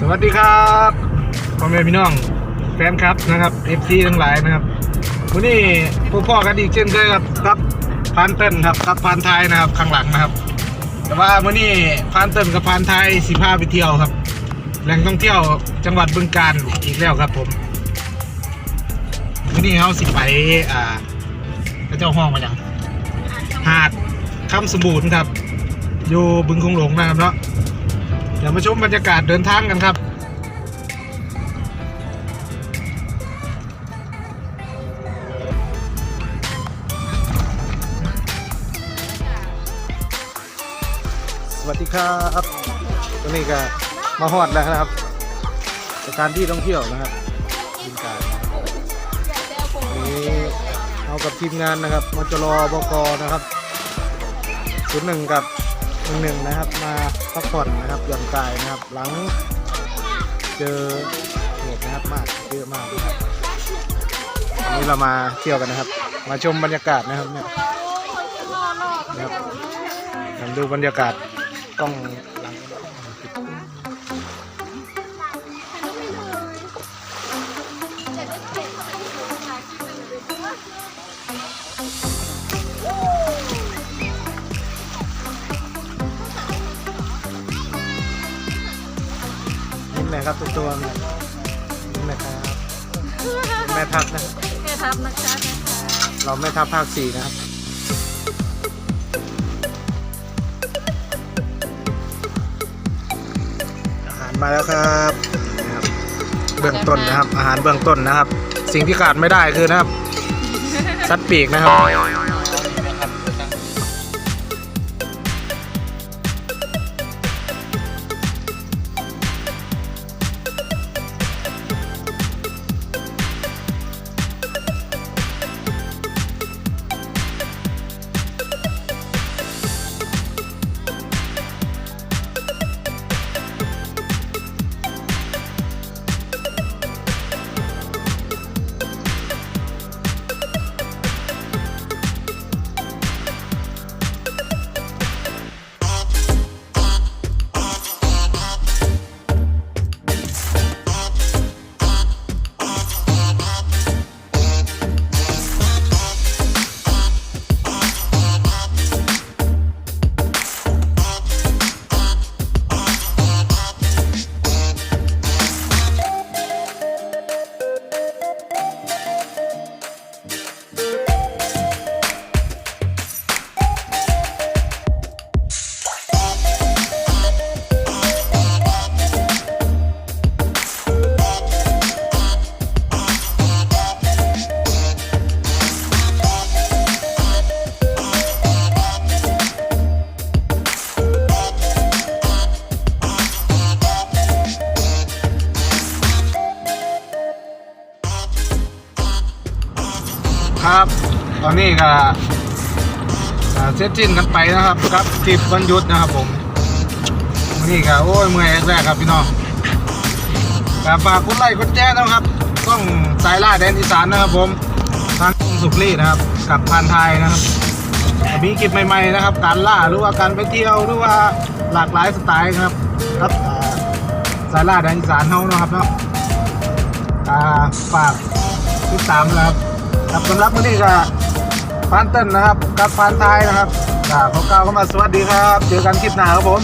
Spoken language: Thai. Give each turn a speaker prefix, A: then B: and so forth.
A: สวัสดีครับพ่อแม่พี่น้องแฟนครับนะครับ FC ทั้งหลายนะครับวันนี้พวกพ่อกันอีกเช่นเคยครับครับพานเติ้ลครับครับพานไทยนะครับข้างหลังนะครับ แต่ว่าวันนี้พานเติ้ลกับพานไทยสิพาไปเที่ยวครับ แหล่งท่องเที่ยวจังหวัดบึงกาฬอีกแล้วครับผมวันนี้เขาสิไปอ่าเจ้าห้องมาอย่างหาดคำสมบูรณ์ครับ อยู่บึงคงหลงนะครับเนาะ ดี๋ยวมาชมบรรยากาศเดินทางกันครับสวัสดีครับตอนนี้ก็มาฮอดแล้วนะครับสถานที่ท่องเที่ยวนะครับบินการวันนี้เอากับทีมงานนะครับมจรบกนะครับศูนย์หนึ่งกับ หนึ่งหนึ่งนะครับ มาพักผ่อนนะครับหย่อนกายนะครับ หลังเจอเหตุนะครับมากเยอะมากนะครับวันนี้เรามาเที่ยวกันนะครับ มาชมบรรยากาศนะครับเนี่ยนะครับมาดูบรรยากาศกล้อง นะครับตัวตัวเนี่ยนี่แหละครับ แม่ทัพนะ
B: แม่ทัพนะคะ
A: เราแม่ทัพภาคสี่นะครับ อาหารมาแล้วครับนะครับ เบื้องต้นนะครับ อาหารเบื้องต้นนะครับ สิ่งที่ขาดไม่ได้คือนะครับสัตปีกนะครับ ครับ ตอนนี้ก็เสร็จสิ้นกันไปนะครับครับทริปวันหยุดนะครับผมวันนี้ก็โอ้ยเมื่อยแรกครับพี่น้องก็ฝากกดไลค์กดแชร์นะครับ ต้องสายล่าแดนอีสานนะครับผมทางสุขรีนะครับ กับพานไทยนะครับมีคลิปใหม่ๆนะครับ การล่าหรือว่าการไปเที่ยวหรือว่าหลากหลายสไตล์นะครับ ครับสายล่าแดนอีสานเฮานะครับเนาะอ่าฝากติดตามนะครับ ครับสำหรับวันนี้ก็พานเต้นนะครับกับพานไทยนะครับก็ขอกล่าวเข้ามาสวัสดีครับ เจอกันคลิปหน้าครับผม